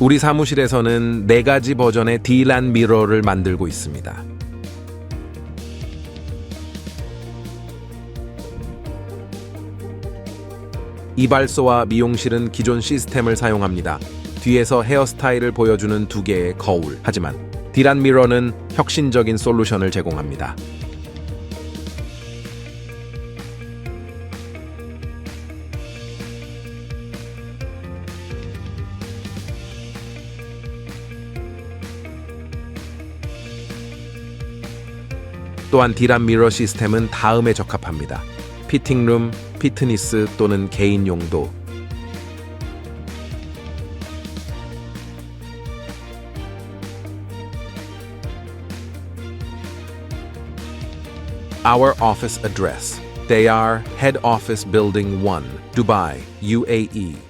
우리 사무실에서는 네 가지 버전의 D란 미러를 만들고 있습니다. 이발소와 미용실은 기존 시스템을 사용합니다. 뒤에서 헤어스타일을 보여주는 두 개의 거울. 하지만 디란 미러는 혁신적인 솔루션을 제공합니다. 또한 디란 미러 시스템은 다음에 적합합니다. 피팅룸, 피트니스 또는 개인 용도. Our office address. They are Head Office Building 1, Dubai, UAE.